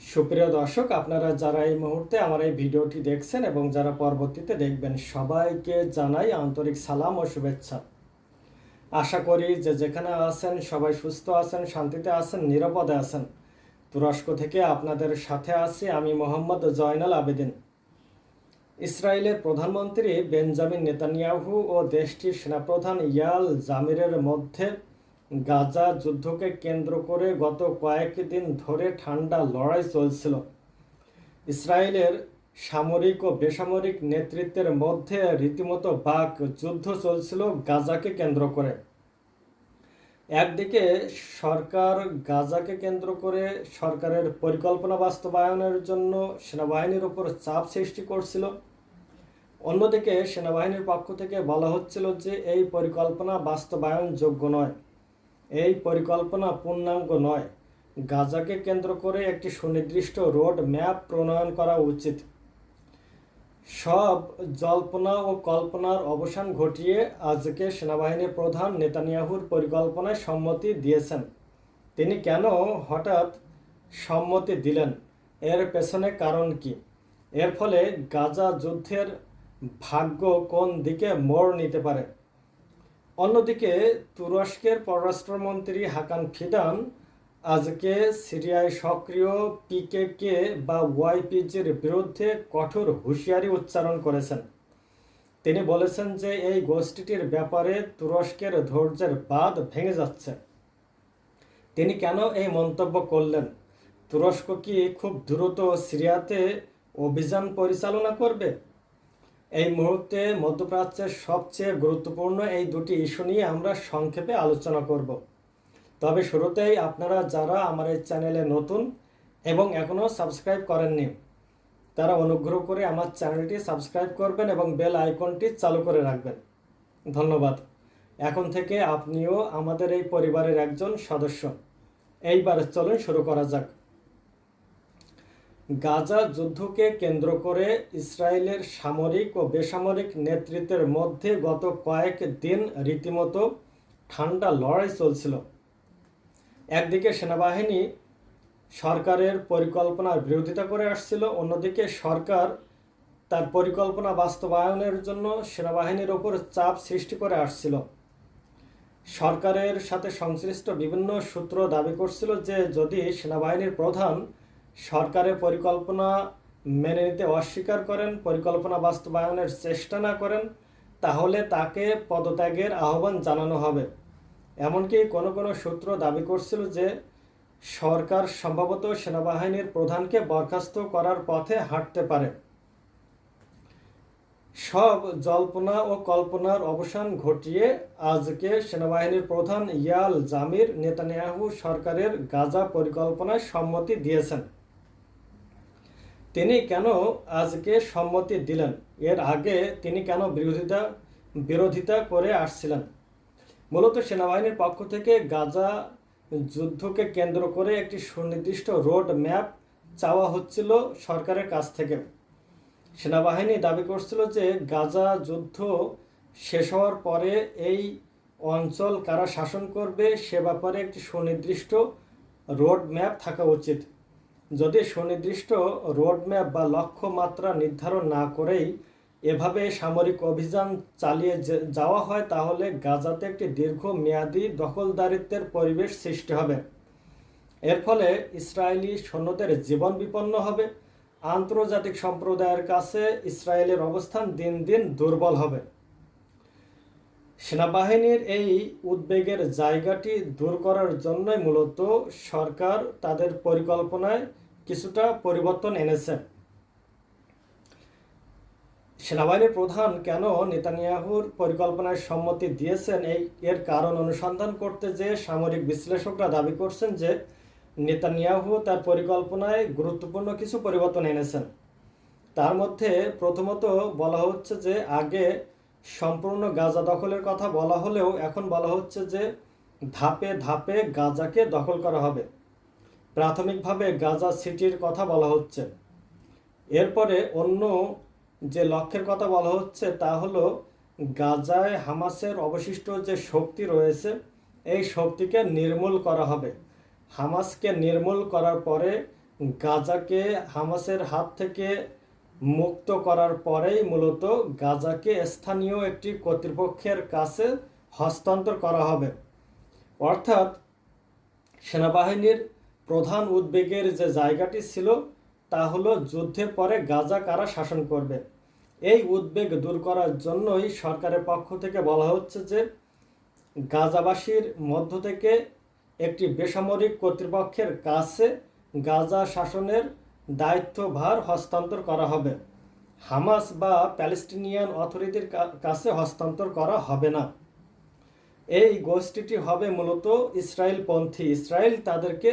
সুপ্রিয় দর্শক, আপনারা যারা এই মুহূর্তে আমার এই ভিডিওটি দেখছেন এবং যারা পরবর্তীতে দেখবেন, সবাইকে জানাই আন্তরিক সালাম ও শুভেচ্ছা। আশা করি যে যেখানে আছেন, সবাই সুস্থ আছেন, শান্তিতে আছেন, নিরাপদে আছেন। তুরস্ক থেকে আপনাদের সাথে আছি আমি মোহাম্মদ জয়নাল আবেদিন। ইসরায়েলের প্রধানমন্ত্রী বেঞ্জামিন নেতানিয়াহু ও দেশটির সেনাপ্রধান ইয়াল জামিরের মধ্যে গাজা যুদ্ধকে কেন্দ্র করে গত কয়েকদিন ধরে ঠান্ডা লড়াই চলছিল। ইসরায়েলের সামরিক ও বেসামরিক নেতৃত্বের মধ্যে রীতিমতো বাক যুদ্ধ চলছিল গাজাকে কেন্দ্র করে। একদিকে সরকার গাজাকে কেন্দ্র করে সরকারের পরিকল্পনা বাস্তবায়নের জন্য সেনাবাহিনীর উপর চাপ সৃষ্টি করছিল। অন্যদিকে সেনাবাহিনীর পক্ষ থেকে বলা হচ্ছিল যে এই পরিকল্পনা বাস্তবায়নযোগ্য নয়। এই পরিকল্পনা পূর্ণাঙ্গ নয়। গাজাকে কেন্দ্র করে একটি সুনির্দিষ্ট রোড ম্যাপ প্রণয়ন করা উচিত। সব জল্পনা ও কল্পনার অবসান ঘটিয়ে আজকে সেনাবাহিনীর প্রধান নেতানিয়াহুর পরিকল্পনায় সম্মতি দিয়েছেন। তিনি কেন হঠাৎ সম্মতি দিলেন? এর পেছনে কারণ কি? এর ফলে গাজা যুদ্ধের ভাগ্য কোন দিকে মোড় নিতে পারে? অন্যদিকে তুরস্কের পররাষ্ট্রমন্ত্রী হাকান ফিদান আজকে সিরিয়ায় সক্রিয় পিকেকে বা ওয়াইপিজির বিরুদ্ধে কঠোর হুঁশিয়ারি উচ্চারণ করেছেন। তিনি বলেছেন যে এই গোষ্ঠীটির ব্যাপারে তুরস্কের ধৈর্যের বাদ ভেঙে যাচ্ছে। তিনি কেন এই মন্তব্য করলেন? তুরস্ক কি খুব দ্রুত সিরিয়াতে অভিযান পরিচালনা করবে? এই মুহূর্তে মধ্যপ্রাচ্যের সবচেয়ে গুরুত্বপূর্ণ এই দুটি ইস্যু নিয়ে আমরা সংক্ষেপে আলোচনা করব। তবে শুরুতেই আপনারা যারা আমার এই চ্যানেলে নতুন এবং এখনও সাবস্ক্রাইব করেননি, তারা অনুগ্রহ করে আমার চ্যানেলটি সাবস্ক্রাইব করবেন এবং বেল আইকনটি চালু করে রাখবেন। ধন্যবাদ। এখন থেকে আপনিও আমাদের এই পরিবারের একজন সদস্য। এইবার চলুন শুরু করা যাক। গাজা যুদ্ধকে কেন্দ্র করে ইসরায়েলের সামরিক ও বেসামরিক নেতৃত্বের মধ্যে গত কয়েক দিন রীতিমতো ঠান্ডা লড়াই চলছিল। একদিকে সেনাবাহিনী সরকারের পরিকল্পনার বিরোধিতা করে আসছিল, অন্যদিকে সরকার তার পরিকল্পনা বাস্তবায়নের জন্য সেনাবাহিনীর ওপর চাপ সৃষ্টি করে আসছিল। সরকারের সাথে সংশ্লিষ্ট বিভিন্ন সূত্র দাবি করছিল যে যদি সেনাবাহিনীর প্রধান সরকারের পরিকল্পনা মেনে নিতে অস্বীকার করেন, পরিকল্পনা বাস্তবায়নের চেষ্টা না করেন, তাহলে তাকে পদত্যাগের আহ্বান জানানো হবে। এমনকি কোনো কোনো সূত্র দাবি করছিল যে সরকার সম্ভবত সেনাবাহিনীর প্রধানকে বরখাস্ত করার পথে হাঁটতে পারে। সব জল্পনা ও কল্পনার অবসান ঘটিয়ে আজকে সেনাবাহিনীর প্রধান ইয়াল জামির নেতানিয়াহু সরকারের গাজা পরিকল্পনায় সম্মতি দিয়েছেন। তিনি কেন আজকে সম্মতি দিলেন? এর আগে তিনি কেন বিরোধিতা বিরোধিতা করে আসছিলেন? মূলত সেনাবাহিনীর পক্ষ থেকে গাজা যুদ্ধকে কেন্দ্র করে একটি সুনির্দিষ্ট রোড ম্যাপ চাওয়া হচ্ছিল সরকারের কাছ থেকে। সেনাবাহিনী দাবি করছিল যে গাজা যুদ্ধ শেষ হওয়ার পরে এই অঞ্চল কারা শাসন করবে সে ব্যাপারে একটি সুনির্দিষ্ট রোড ম্যাপ থাকা উচিত। যদি সুনির্দিষ্ট রোডম্যাপ বা লক্ষ্যমাত্রা নির্ধারণ না করেই এভাবে সামরিক অভিযান চালিয়ে যাওয়া হয়, তাহলে গাজাতে একটি দীর্ঘমেয়াদী দখলদারিত্বের পরিবেশ সৃষ্টি হবে। এর ফলে ইসরায়েলি সৈন্যদের জীবন বিপন্ন হবে। আন্তর্জাতিক সম্প্রদায়ের কাছে ইসরায়েলের অবস্থান দিন দিন দুর্বল হবে। সেনাবাহিনীর এই উদ্বেগের জায়গাটি দূর করার জন্যই মূলত সরকার তাদের পরিকল্পনায় কিছুটা পরিবর্তন এনেছে। সেনাবাহিনীর প্রধান কেন নেতানিয়াহুর পরিকল্পনায় সম্মতি দিয়েছেন এই এর কারণ অনুসন্ধান করতে যে সামরিক বিশ্লেষকরা দাবি করছেন যে নেতানিয়াহু তার পরিকল্পনায় গুরুত্বপূর্ণ কিছু পরিবর্তন এনেছেন। তার মধ্যে প্রথমত বলা হচ্ছে যে আগে সম্পূর্ণ গাজা দখলের কথা বলা হলেও এখন বলা হচ্ছে যে ধাপে ধাপে গাজাকে দখল করা হবে। প্রাথমিকভাবে গাজা সিটির কথা বলা হচ্ছে। এরপরে অন্য যে লক্ষ্যের কথা বলা হচ্ছে তা হলো গাজায় হামাসের অবশিষ্ট যে শক্তি রয়েছে, এই শক্তিকে নির্মূল করা হবে। হামাসকে নির্মূল করার পরে গাজাকে হামাসের হাত থেকে মুক্ত করার পরেই মূলত গাজাকে স্থানীয় একটি কর্তৃপক্ষের কাছে হস্তান্তর করা হবে। অর্থাৎ সেনাবাহিনীর প্রধান উদ্বেগের যে জায়গাটি ছিল, তা হলো যুদ্ধের পরে গাজা কারা শাসন করবে। এই উদ্বেগ দূর করার জন্যই সরকারের পক্ষ থেকে বলা হচ্ছে যে, গাজাবাসীর মধ্য থেকে একটি বেসামরিক কর্তৃপক্ষের কাছে গাজা শাসনের দায়িত্বভার হস্তান্তর করা হবে। হামাস বা প্যালেস্টিনিয়ান অথরিটির কাছে হস্তান্তর করা হবে না। এই গোষ্ঠীটি হবে মূলত ইসরায়েলপন্থী। ইসরায়েল তাদেরকে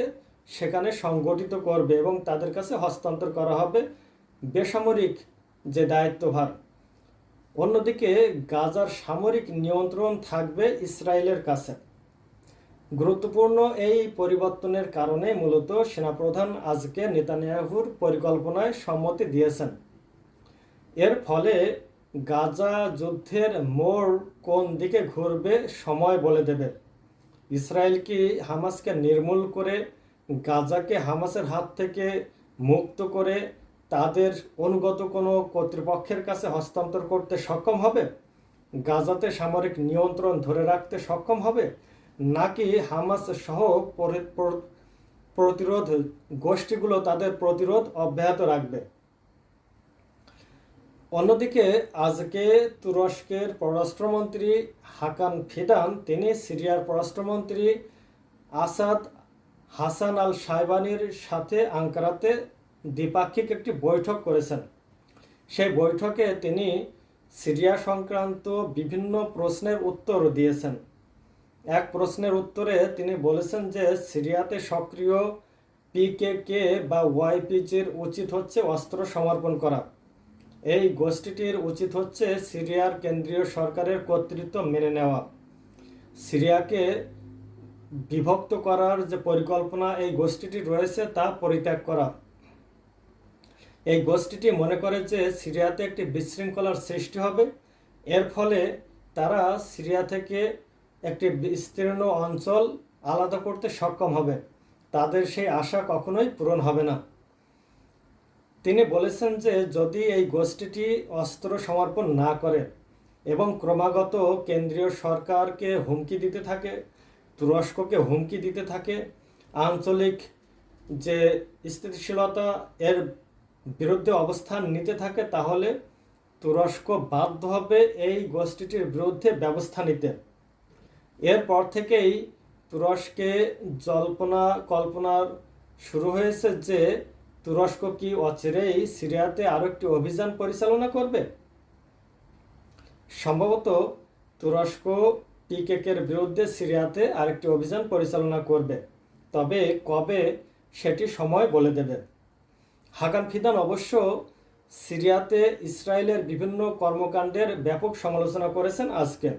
সেখানে সংগঠিত করবে এবং তাদের কাছে হস্তান্তর করা হবে বেসামরিক যে দায়িত্বভার। অন্যদিকে গাজার সামরিক নিয়ন্ত্রণ থাকবে ইসরায়েলের কাছে। গুরুত্বপূর্ণ এই পরিবর্তনের কারণে মূলত সেনাপ্রধান আজকে নেতানিয়াহুর পরিকল্পনায় সম্মতি দিয়েছেন। এর ফলে গাজা যুদ্ধের মোড় কোন দিকে ঘুরবে সময় বলে দেবে। ইসরায়েল কি হামাসকে নির্মূল করে গাজাকে হামাসের হাত থেকে মুক্ত করে তাদের অনুগত কোনো কর্তৃপক্ষের কাছে হস্তান্তর করতে সক্ষম হবে? গাজাতে সামরিক নিয়ন্ত্রণ ধরে রাখতে সক্ষম হবে? নাকি হামাস সহ পরি- প্রতিরোধ গোষ্ঠীগুলো তাদের প্রতিরোধ অব্যাহত রাখবে? অন্যদিকে, আজকে তুরস্কের পররাষ্ট্রমন্ত্রী হাকান ফিদান, তিনি সিরিয়ার পররাষ্ট্রমন্ত্রী আসাদ হাসান আল সাইবানির সাথে আঙ্কারাতে দ্বিপাক্ষিক একটি বৈঠক করেছেন। সেই বৈঠকে তিনি সিরিয়া সংক্রান্ত বিভিন্ন প্রশ্নের উত্তর দিয়েছেন। এক প্রশ্নের উত্তরে তিনি বলেছেন যে সিরিয়াতে সক্রিয় পিকেকে বা ওয়াইপিজির উচিত হচ্ছে অস্ত্র সমর্পণ করা। এই গোষ্ঠীটির উচিত হচ্ছে সিরিয়ার কেন্দ্রীয় সরকারের কর্তৃত্ব মেনে নেওয়া। সিরিয়াকে বিভক্ত করার যে পরিকল্পনা এই গোষ্ঠীটি রয়েছে তা পরিত্যাগ করা। এই গোষ্ঠীটি মনে করে যে সিরিয়াতে একটি বিশৃঙ্খলার সৃষ্টি হবে। এর ফলে তারা সিরিয়া থেকে একটি বিস্তীর্ণ অঞ্চল আলাদা করতে সক্ষম হবে তাদের সেই আশা কখনোই পূরণ হবে না। তিনি বলেছেন যে, যদি এই গোষ্ঠীটি অস্ত্র সমর্পণ না করে এবং ক্রমাগত কেন্দ্রীয় সরকারকে হুমকি দিতে থাকে, তুরস্ককে হুমকি দিতে থাকে, আঞ্চলিক যে স্থিতিশীলতা এর বিরুদ্ধে অবস্থান নিতে থাকে, তাহলে তুরস্ক বাধ্য হবে এই গোষ্ঠীটির বিরুদ্ধে ব্যবস্থা নিতে। এরপর থেকেই তুরস্কে জল্পনা কল্পনার শুরু হয়েছে যে তুরস্ক কি অচিরেই সিরিয়াতে আরও একটি অভিযান পরিচালনা করবে? সম্ভবত তুরস্ক পিকেকের বিরুদ্ধে সিরিয়াতে আরেকটি অভিযান পরিচালনা করবে। তবে কবে সেটি সময় বলে দেবে? হাকান ফিদান অবশ্য সিরিয়াতে ইসরায়েলের বিভিন্ন কর্মকাণ্ডের ব্যাপক সমালোচনা করেছেন আজকে।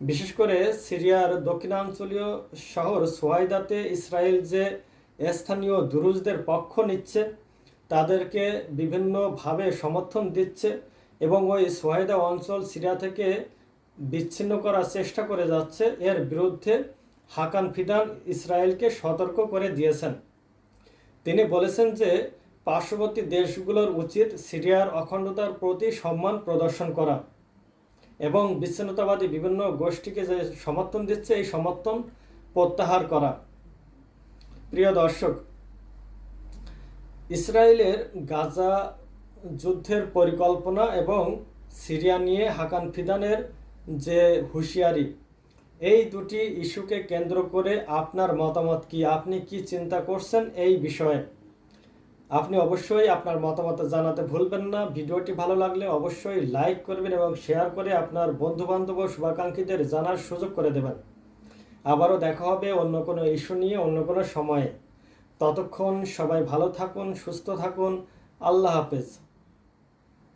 বিশেষ করে সিরিয়ার দক্ষিণাঞ্চলীয় শহর সোয়াইদাতে ইসরায়েল যে স্থানীয় দুরুজদের পক্ষ নিচ্ছে, তাদেরকে বিভিন্নভাবে সমর্থন দিচ্ছে এবং ওই সোয়াইদা অঞ্চল সিরিয়া থেকে বিচ্ছিন্ন করার চেষ্টা করে যাচ্ছে। এর বিরুদ্ধে হাকান ফিদান ইসরায়েলকে সতর্ক করে দিয়েছেন। তিনি বলেছেন যে পার্শ্ববর্তী দেশগুলোর উচিত সিরিয়ার অখণ্ডতার প্রতি সম্মান প্রদর্শন করা। এবং বিচ্ছিন্নতাবাদী বিভিন্ন গোষ্ঠীকে যে সমর্থন দিচ্ছে, এই সমর্থন প্রত্যাহার করা। প্রিয় দর্শক, ইসরায়েলের গাজা যুদ্ধের পরিকল্পনা এবং সিরিয়া নিয়ে হাকান ফিদানের যে হুঁশিয়ারি, এই দুটি ইস্যুকে কেন্দ্র করে আপনার মতামত কি? আপনি কি চিন্তা করছেন এই বিষয়ে? আপনি অবশ্যই আপনার মতামত জানাতে ভুলবেন না। ভিডিওটি ভালো লাগলে অবশ্যই লাইক করবেন এবং শেয়ার করে আপনার বন্ধুবান্ধব ও শুভাকাঙ্ক্ষীদের জানার সুযোগ করে দেবেন। আবারও দেখা হবে অন্য কোনো ইস্যু নিয়ে, অন্য কোনো সময়ে। ততক্ষণ সবাই ভালো থাকুন, সুস্থ থাকুন। আল্লাহ হাফেজ।